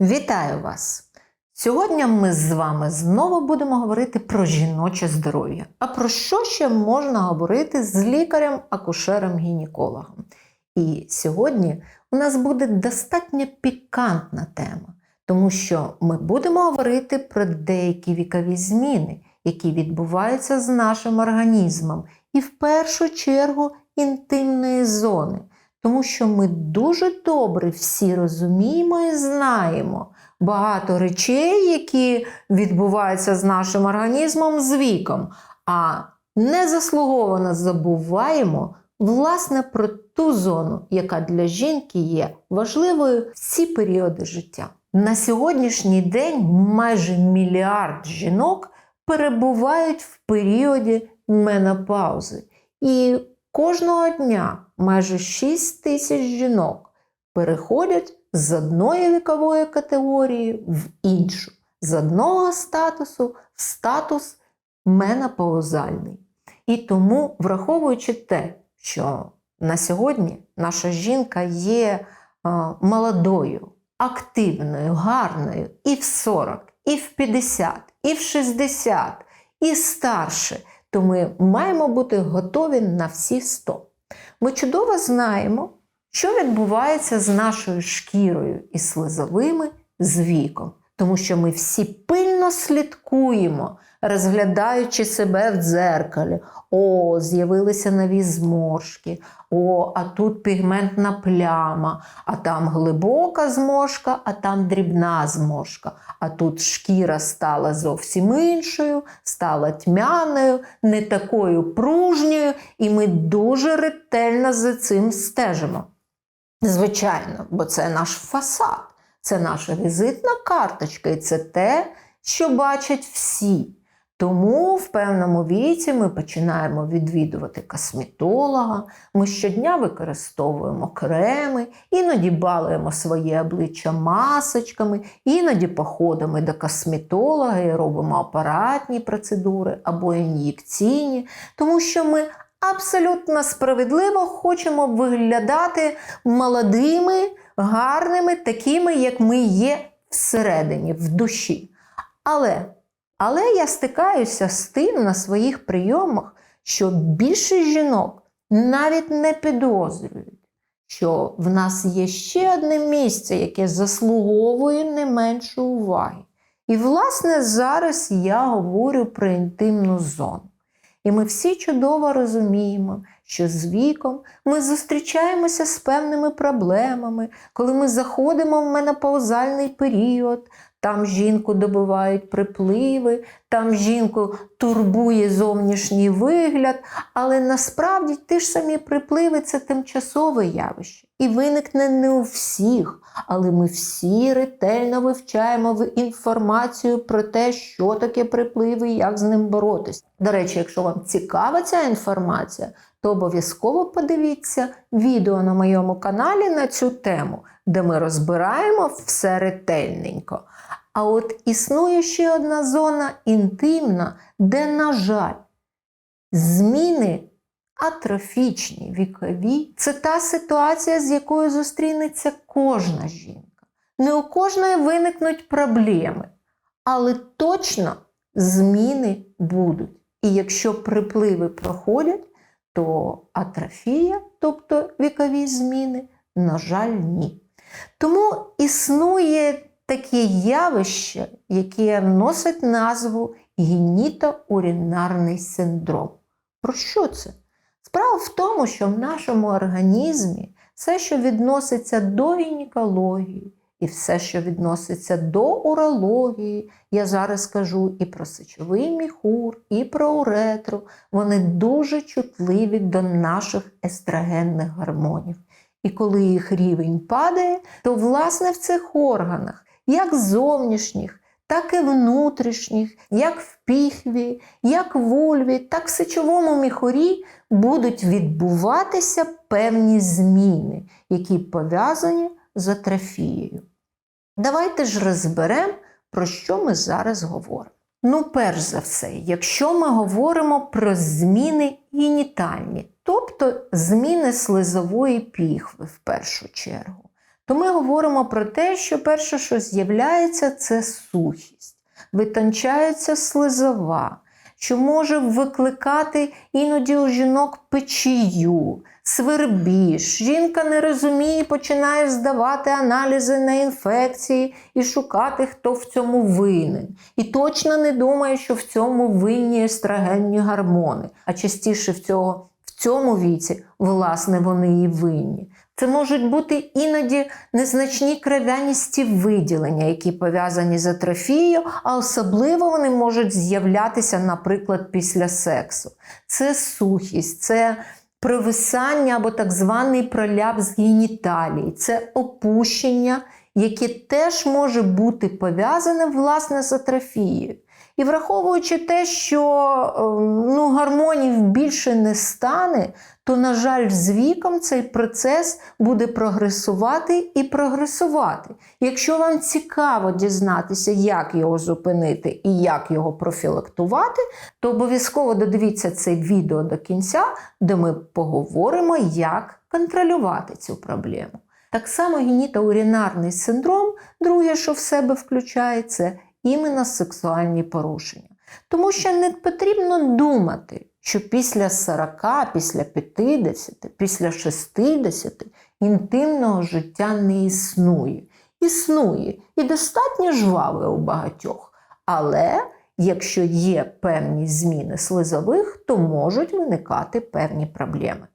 Вітаю вас! Сьогодні ми з вами знову будемо говорити про жіноче здоров'я. А про що ще можна говорити з лікарем-акушером-гінекологом? І сьогодні у нас буде достатньо пікантна тема, тому що ми будемо говорити про деякі вікові зміни, які відбуваються з нашим організмом, і в першу чергу інтимної зони. Тому що ми дуже добре всі розуміємо і знаємо багато речей, які відбуваються з нашим організмом з віком, а незаслуговано забуваємо власне про ту зону, яка для жінки є важливою в ці періоди життя. На сьогоднішній день майже мільярд жінок перебувають в періоді менопаузи. І кожного дня майже 6 тисяч жінок переходять з одної вікової категорії в іншу, з одного статусу в статус менопаузальний. І тому, враховуючи те, що на сьогодні наша жінка є молодою, активною, гарною і в 40, і в 50, і в 60, і старше, то ми маємо бути готові на всі 100. Ми чудово знаємо, що відбувається з нашою шкірою і слизовими з віком, тому що ми всі пильно слідкуємо, розглядаючи себе в дзеркалі. О, з'явилися нові зморшки, о, а тут пігментна пляма, а там глибока зморшка, а там дрібна зморшка. А тут шкіра стала зовсім іншою, стала тьмяною, не такою пружньою, і ми дуже ретельно за цим стежимо. Звичайно, бо це наш фасад, це наша візитна карточка, і це те, що бачать всі. Тому в певному віці ми починаємо відвідувати косметолога, ми щодня використовуємо креми, іноді балуємо своє обличчя масочками, іноді походимо до косметолога і робимо апаратні процедури або ін'єкційні, тому що ми абсолютно справедливо хочемо виглядати молодими, гарними, такими, як ми є всередині, в душі. Але але я стикаюся з тим на своїх прийомах, що більшість жінок навіть не підозрюють, що в нас є ще одне місце, яке заслуговує не менше уваги. І, власне, зараз я говорю про інтимну зону. І ми всі чудово розуміємо, що з віком ми зустрічаємося з певними проблемами, коли ми заходимо в менопаузальний період, там жінку добивають припливи, там жінку турбує зовнішній вигляд, але насправді ті ж самі припливи це тимчасове явище. І виникне не у всіх, але ми всі ретельно вивчаємо інформацію про те, що таке припливи і як з ним боротись. До речі, якщо вам цікава ця інформація, то обов'язково подивіться відео на моєму каналі на цю тему, де ми розбираємо все ретельненько. А от існує ще одна зона інтимна, де, на жаль, зміни атрофічні, вікові це та ситуація, з якою зустрінеться кожна жінка. Не у кожної виникнуть проблеми, але точно зміни будуть. І якщо припливи проходять, то атрофія, тобто вікові зміни, на жаль, ні. Тому існує таке явище, яке носить назву генітоурінарний синдром. Про що це? Справа в тому, що в нашому організмі все, що відноситься до гінекології, і все, що відноситься до урології, я зараз кажу і про сечовий міхур, і про уретру, вони дуже чутливі до наших естрогенних гормонів. І коли їх рівень падає, то власне в цих органах як зовнішніх, так і внутрішніх, як в піхві, як в ульві, так в сечовому міхурі будуть відбуватися певні зміни, які пов'язані з атрофією. Давайте ж розберемо, про що ми зараз говоримо. Ну, перш за все, якщо ми говоримо про зміни генітальні, тобто зміни слизової піхви в першу чергу, то ми говоримо про те, що перше, що з'являється, це сухість, витончається слизова, що може викликати іноді у жінок печію, свербіж. Жінка не розуміє, починає здавати аналізи на інфекції і шукати, хто в цьому винен. І точно не думає, що в цьому винні естрогенні гормони, а частіше в цього. В цьому віці, власне, вони і винні. Це можуть бути іноді незначні кров'яністі виділення, які пов'язані з атрофією, а особливо вони можуть з'являтися, наприклад, після сексу. Це сухість, це провисання або так званий проляпс геніталії, це опущення, яке теж може бути пов'язане власне з атрофією. І враховуючи те, що ну, гормонів більше не стане, то, на жаль, з віком цей процес буде прогресувати і прогресувати. Якщо вам цікаво дізнатися, як його зупинити і як його профілактувати, то обов'язково додивіться це відео до кінця, де ми поговоримо, як контролювати цю проблему. Так само генітоурінарний синдром, друге, що в себе включає, це іменно сексуальні порушення. Тому що не потрібно думати, що після 40, після 50, після 60 інтимного життя не існує. Існує і достатньо жваве у багатьох. Але якщо є певні зміни слизових, то можуть виникати певні проблеми.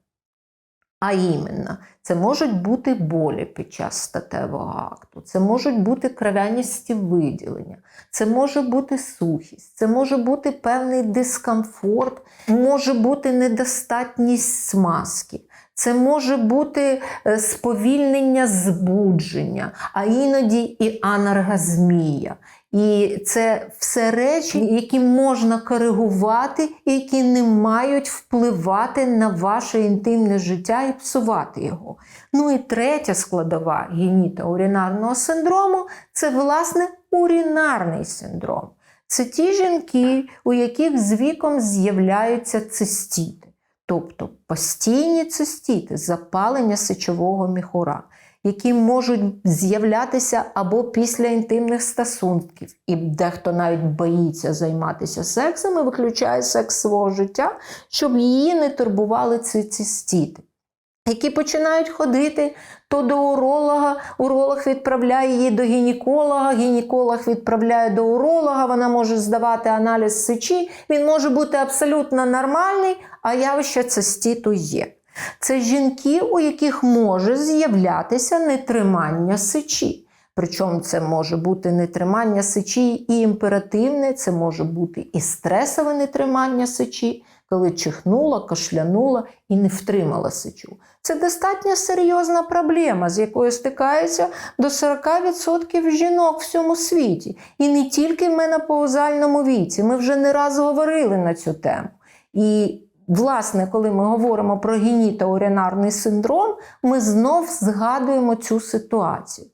А іменно, це можуть бути болі під час статевого акту, це можуть бути кров'яністі виділення, це може бути сухість, це може бути певний дискомфорт, може бути недостатність смазки. Це може бути сповільнення збудження, а іноді і анаргазмія. І це все речі, які можна коригувати, які не мають впливати на ваше інтимне життя і псувати його. Ну і третя складова генітоурінарного синдрому це, власне, урінарний синдром. Це ті жінки, у яких з віком з'являються цистіти, тобто постійні цистіти, запалення сечового міхура які можуть з'являтися або після інтимних стосунків, і дехто навіть боїться займатися сексом і виключає секс свого життя, щоб її не турбували ці цистіти. Які починають ходити то до уролога, уролог відправляє її до гінеколога, гінеколог відправляє до уролога, вона може здавати аналіз сечі, він може бути абсолютно нормальний, а явище цистіту є. Це жінки, у яких може з'являтися нетримання сечі. Причому це може бути нетримання сечі і імперативне, це може бути і стресове нетримання сечі, коли чихнула, кашлянула і не втримала сечу. Це достатньо серйозна проблема, з якою стикається до 40% жінок в всьому світі. І не тільки в менопаузальному віці. Ми вже не раз говорили на цю тему. І Власне, коли ми говоримо про генітоурінарний синдром, ми знов згадуємо цю ситуацію.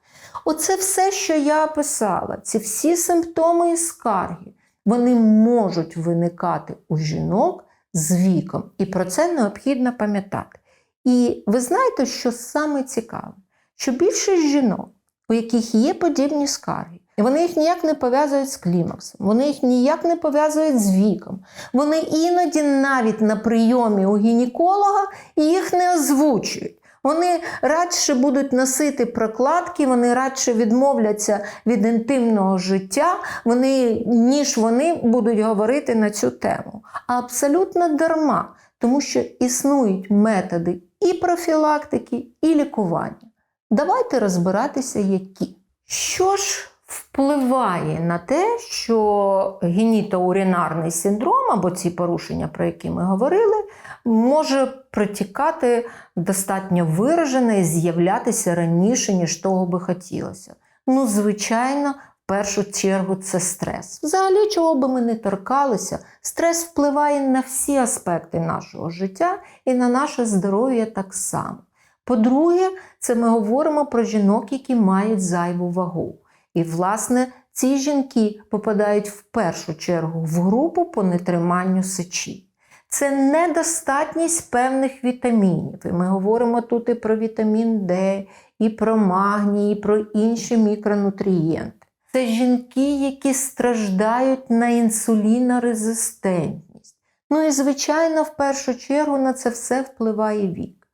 Оце все, що я описала, ці всі симптоми і скарги, вони можуть виникати у жінок з віком, і про це необхідно пам'ятати. І ви знаєте, що саме цікаве, що більшість жінок, у яких є подібні скарги, і вони їх ніяк не пов'язують з клімаксом, вони їх ніяк не пов'язують з віком. Вони іноді навіть на прийомі у гінеколога їх не озвучують. Вони радше будуть носити прокладки, вони радше відмовляться від інтимного життя, вони, ніж вони будуть говорити на цю тему. А абсолютно дарма, тому що існують методи і профілактики, і лікування. Давайте розбиратися, які. Що ж впливає на те, що генітоурінарний синдром або ці порушення, про які ми говорили, може протікати достатньо виражене і з'являтися раніше, ніж того би хотілося. Ну, звичайно, в першу чергу це стрес. Взагалі, чого би ми не торкалися, стрес впливає на всі аспекти нашого життя і на наше здоров'я так само. По-друге, це ми говоримо про жінок, які мають зайву вагу. І, власне, ці жінки попадають в першу чергу в групу по нетриманню сечі. Це недостатність певних вітамінів. І ми говоримо тут і про вітамін Д, і про магній, і про інші мікронутрієнти. Це жінки, які страждають на інсулінорезистентність. Ну і, звичайно, в першу чергу на це все впливає вік.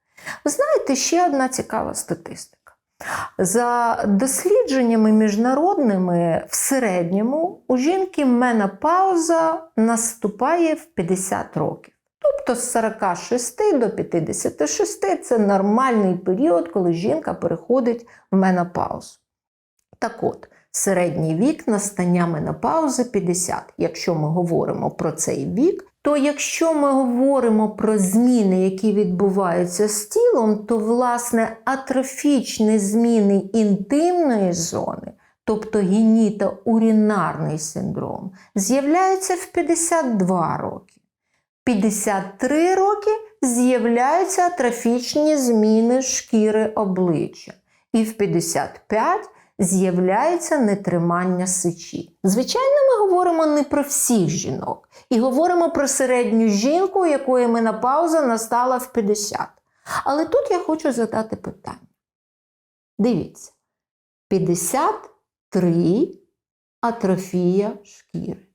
Ви знаєте, ще одна цікава статистика. За дослідженнями міжнародними, в середньому у жінки менопауза наступає в 50 років. Тобто з 46 до 56 це нормальний період, коли жінка переходить в менопаузу. Так от, середній вік настання менопаузи 50. Якщо ми говоримо про цей вік, то якщо ми говоримо про зміни, які відбуваються з тілом, то власне атрофічні зміни інтимної зони, тобто геніто-урінарний синдром, з'являються в 52 роки. 53 роки з'являються атрофічні зміни шкіри обличчя, і в 55 з'являється нетримання сечі. Звичайно, ми говоримо не про всіх жінок, і говоримо про середню жінку, у якої менопауза настала в 50. Але тут я хочу задати питання. Дивіться, 53 атрофія шкіри.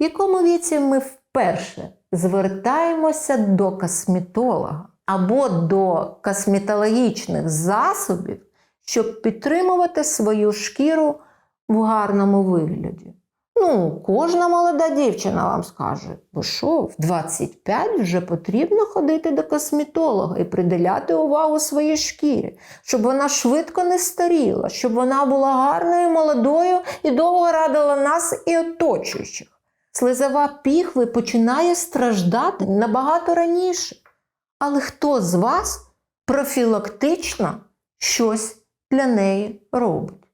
В якому віці ми вперше звертаємося до косметолога або до косметологічних засобів, щоб підтримувати свою шкіру в гарному вигляді. Ну, кожна молода дівчина вам скаже, ви що, в 25 вже потрібно ходити до косметолога і приділяти увагу своїй шкірі, щоб вона швидко не старіла, щоб вона була гарною, молодою і довго радила нас і оточуючих. Слизова піхви починає страждати набагато раніше. Але хто з вас профілактично щось для неї робить?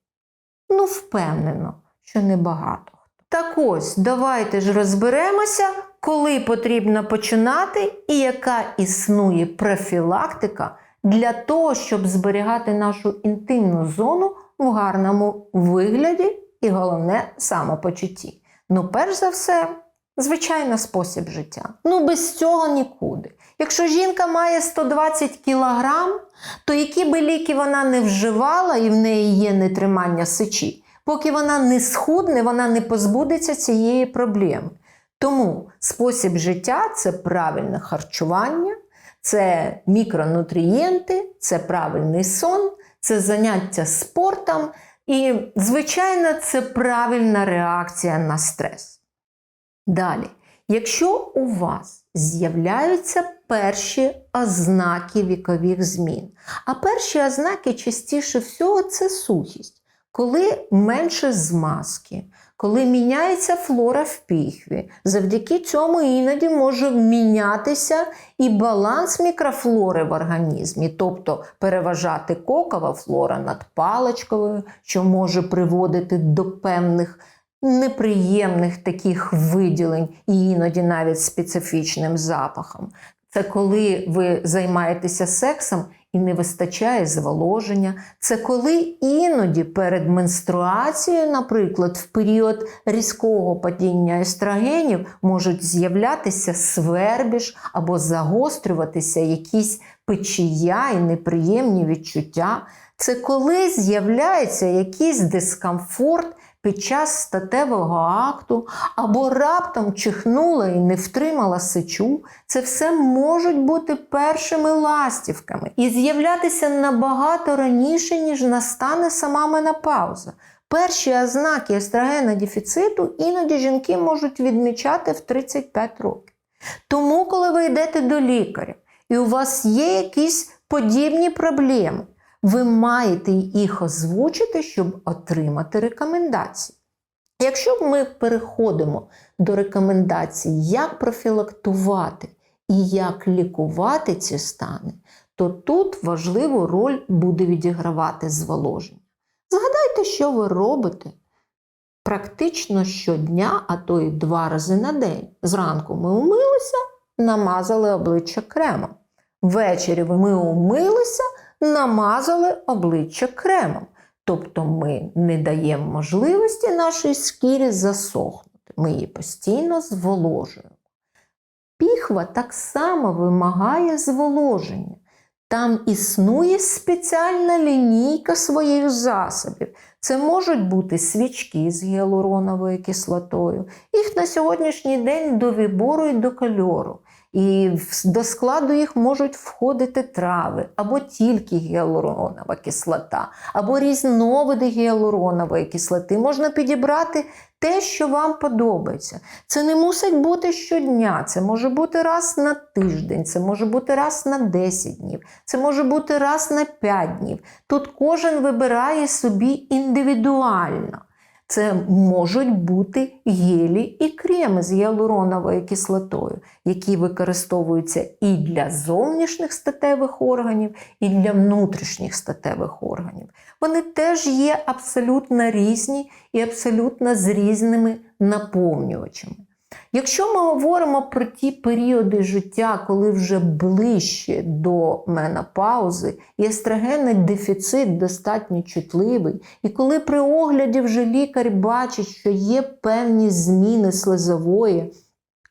Ну, впевнено, що небагато. Так ось, давайте ж розберемося, коли потрібно починати і яка існує профілактика для того, щоб зберігати нашу інтимну зону в гарному вигляді і головне самопочутті. Ну, перш за все, звичайно, спосіб життя. Ну, без цього нікуди. Якщо жінка має 120 кілограм, то які би ліки вона не вживала і в неї є нетримання сечі, поки вона не схудне, вона не позбудеться цієї проблеми. Тому спосіб життя це правильне харчування, це мікронутрієнти, це правильний сон, це заняття спортом. І, звичайно, це правильна реакція на стрес. Далі, якщо у вас з'являються перші ознаки вікових змін, а перші ознаки частіше всього це сухість, коли менше змазки, коли міняється флора в піхві, завдяки цьому іноді може мінятися і баланс мікрофлори в організмі, тобто переважати кокова флора над паличковою, що може приводити до певних неприємних таких виділень і іноді навіть специфічним запахом. Це коли ви займаєтеся сексом і не вистачає зволоження. Це коли іноді перед менструацією, наприклад, в період різкого падіння естрогенів можуть з'являтися свербіж або загострюватися якісь печія і неприємні відчуття. Це коли з'являється якийсь дискомфорт під час статевого акту, або раптом чихнула і не втримала сечу, це все можуть бути першими ластівками і з'являтися набагато раніше, ніж настане сама менопауза. Перші ознаки естрогенодефіциту іноді жінки можуть відмічати в 35 років. Тому, коли ви йдете до лікаря і у вас є якісь подібні проблеми, ви маєте їх озвучити, щоб отримати рекомендації. Якщо ми переходимо до рекомендацій, як профілактувати і як лікувати ці стани, то тут важливу роль буде відігравати зволоження. Згадайте, що ви робите практично щодня, а то й два рази на день. Зранку ми умилися, намазали обличчя кремом. Ввечері ми умилися, намазали обличчя кремом. Тобто ми не даємо можливості нашій шкірі засохнути. Ми її постійно зволожуємо. Піхва так само вимагає зволоження. Там існує спеціальна лінійка своїх засобів. Це можуть бути свічки з гіалуроновою кислотою. Їх на сьогоднішній день до вибору і до кольору. І до складу їх можуть входити трави, або тільки гіалуронова кислота, або різновиди гіалуронової кислоти. Можна підібрати те, що вам подобається. Це не мусить бути щодня, це може бути раз на тиждень, це може бути раз на 10 днів, це може бути раз на 5 днів. Тут кожен вибирає собі індивідуально. Це можуть бути гелі і креми з гіалуроновою кислотою, які використовуються і для зовнішніх статевих органів, і для внутрішніх статевих органів. Вони теж є абсолютно різні і абсолютно з різними наповнювачами. Якщо ми говоримо про ті періоди життя, коли вже ближче до менопаузи, і естрогенний дефіцит достатньо чутливий, і коли при огляді вже лікар бачить, що є певні зміни слизової,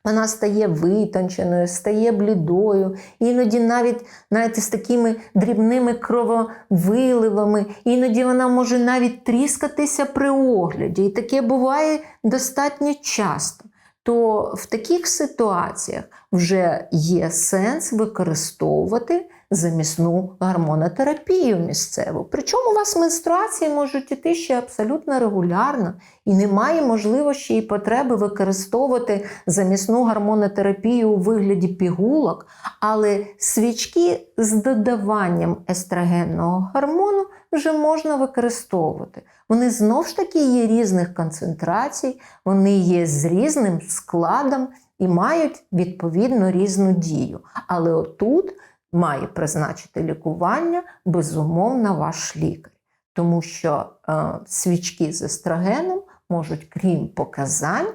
вона стає витонченою, стає блідою, іноді навіть знаєте, з такими дрібними крововиливами, іноді вона може навіть тріскатися при огляді. І таке буває достатньо часто. То в таких ситуаціях вже є сенс використовувати замісну гормонотерапію місцеву. Причому у вас менструації можуть іти ще абсолютно регулярно, і немає можливості і потреби використовувати замісну гормонотерапію у вигляді пігулок, але свічки з додаванням естрогенного гормону вже можна використовувати. Вони знов ж таки є різних концентрацій, вони є з різним складом і мають відповідно різну дію. Але отут має призначити лікування безумовно ваш лікар, тому що е, свічки з естрогеном можуть, крім показань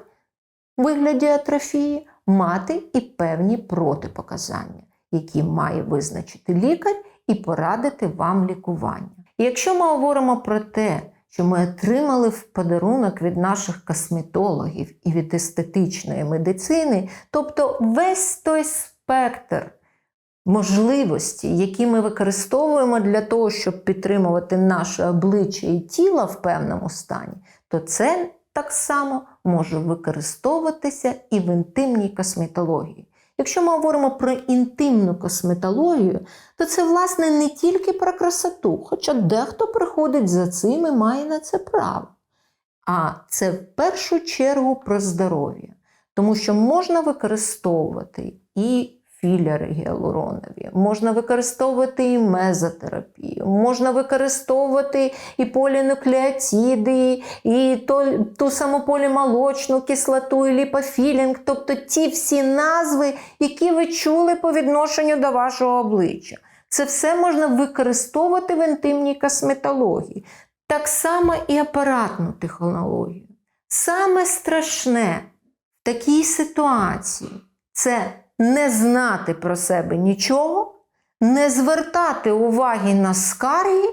у вигляді атрофії, мати і певні протипоказання, які має визначити лікар і порадити вам лікування. Якщо ми говоримо про те, що ми отримали в подарунок від наших косметологів і від естетичної медицини, тобто весь той спектр можливості, які ми використовуємо для того, щоб підтримувати наше обличчя і тіло в певному стані, то це так само може використовуватися і в інтимній косметології. Якщо ми говоримо про інтимну косметологію, то це, власне, не тільки про красоту, хоча дехто приходить за цим і має на це право. А це в першу чергу про здоров'я, тому що можна використовувати і філери гіалуронові, можна використовувати і мезотерапію, можна використовувати і полінуклеотиди, і то, ту саму полімолочну кислоту, і ліпофілінг, тобто ті всі назви, які ви чули по відношенню до вашого обличчя. Це все можна використовувати в інтимній косметології. Так само і апаратну технологію. Саме страшне в такій ситуації це не знати про себе нічого, не звертати уваги на скарги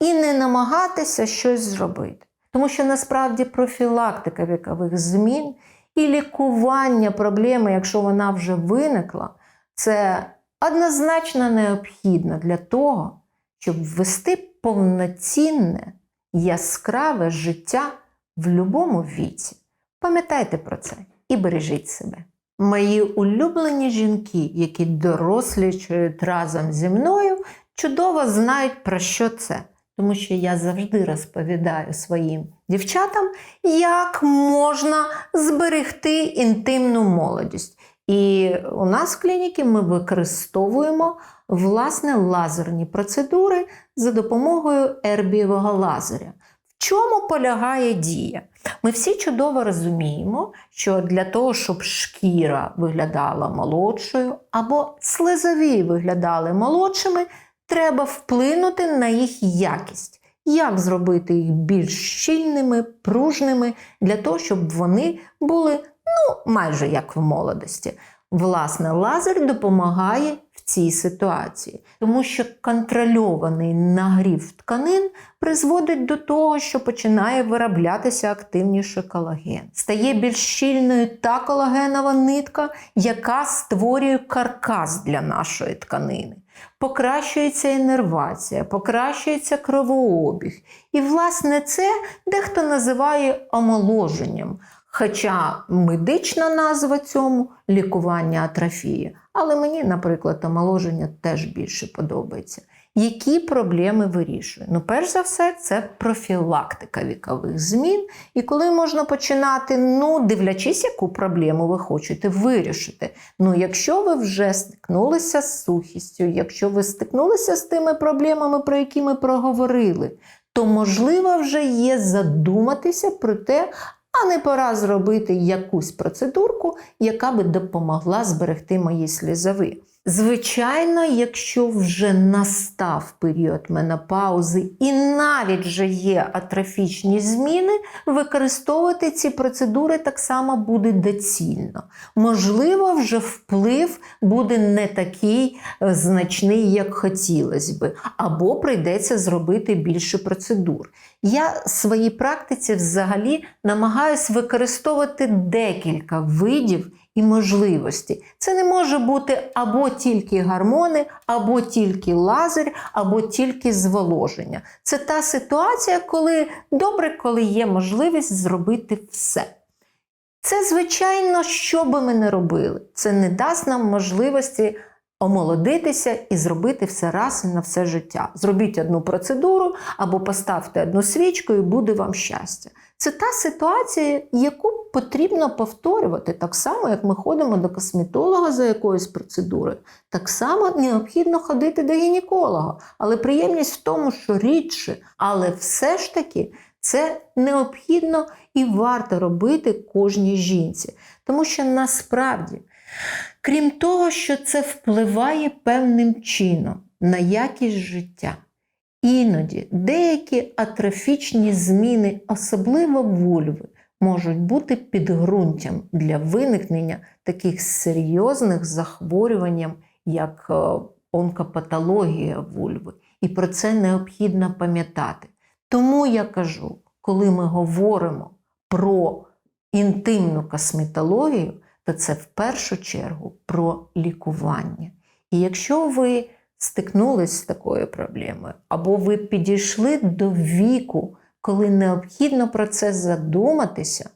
і не намагатися щось зробити. Тому що насправді профілактика вікових змін і лікування проблеми, якщо вона вже виникла, це однозначно необхідно для того, щоб ввести повноцінне, яскраве життя в будь-якому віці. Пам'ятайте про це і бережіть себе. Мої улюблені жінки, які дорослічують разом зі мною, чудово знають, про що це. Тому що я завжди розповідаю своїм дівчатам, як можна зберегти інтимну молодість. І у нас в клініці ми використовуємо власне лазерні процедури за допомогою ербієвого лазеря. Чому полягає дія? Ми всі чудово розуміємо, що для того, щоб шкіра виглядала молодшою або слизові виглядали молодшими, треба вплинути на їх якість. Як зробити їх більш щільними, пружними, для того, щоб вони були ну, майже як в молодості. Власне, лазер допомагає цій ситуації, тому що контрольований нагрів тканин призводить до того, що починає вироблятися активніше колаген. Стає більш щільною та колагенова нитка, яка створює каркас для нашої тканини. Покращується іннервація, покращується кровообіг. І, власне, це дехто називає омоложенням. Хоча медична назва цьому лікування атрофії. Але мені, наприклад, омоложення теж більше подобається. Які проблеми вирішує? Ну, перш за все, це профілактика вікових змін. І коли можна починати, ну, дивлячись, яку проблему ви хочете вирішити. Ну, якщо ви вже стикнулися з сухістю, якщо ви стикнулися з тими проблемами, про які ми проговорили, то можливо вже є задуматися про те, а не пора зробити якусь процедурку, яка би допомогла зберегти мої слізові. Звичайно, якщо вже настав період менопаузи і навіть вже є атрофічні зміни, використовувати ці процедури так само буде доцільно. Можливо, вже вплив буде не такий е, значний, як хотілося би, або прийдеться зробити більше процедур. Я в своїй практиці взагалі намагаюсь використовувати декілька видів і можливості. Це не може бути або тільки гормони, або тільки лазер, або тільки зволоження. Це та ситуація, коли добре, коли є можливість зробити все. Це, звичайно, що би ми не робили. Це не дасть нам можливості омолодитися і зробити все раз і на все життя. Зробіть одну процедуру або поставте одну свічку, і буде вам щастя. Це та ситуація, яку потрібно повторювати, так само, як ми ходимо до косметолога за якоюсь процедурою, так само необхідно ходити до гінеколога. Але приємність в тому, що рідше, але все ж таки це необхідно і варто робити кожній жінці. Тому що насправді, крім того, що це впливає певним чином на якість життя. Іноді деякі атрофічні зміни, особливо вульви, можуть бути підґрунтям для виникнення таких серйозних захворювань, як е, онкопатологія вульви. І про це необхідно пам'ятати. Тому я кажу, коли ми говоримо про інтимну косметологію, то це в першу чергу про лікування. І якщо ви стикнулись з такою проблемою, або ви підійшли до віку, коли необхідно про це задуматися,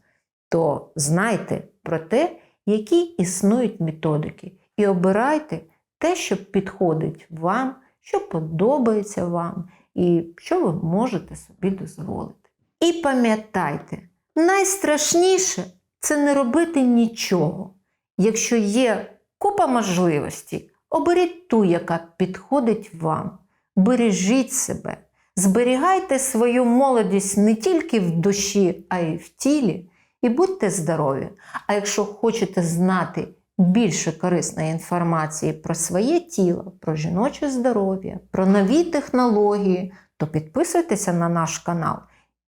то знайте про те, які існують методики, і обирайте те, що підходить вам, що подобається вам, і що ви можете собі дозволити. І пам'ятайте, найстрашніше це не робити нічого. Якщо є купа можливостей, оберіть ту, яка підходить вам. Бережіть себе, зберігайте свою молодість не тільки в душі, а й в тілі, і будьте здорові. А якщо хочете знати більше корисної інформації про своє тіло, про жіноче здоров'я, про нові технології, то підписуйтеся на наш канал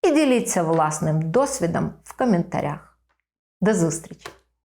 і діліться власним досвідом в коментарях. До зустрічі!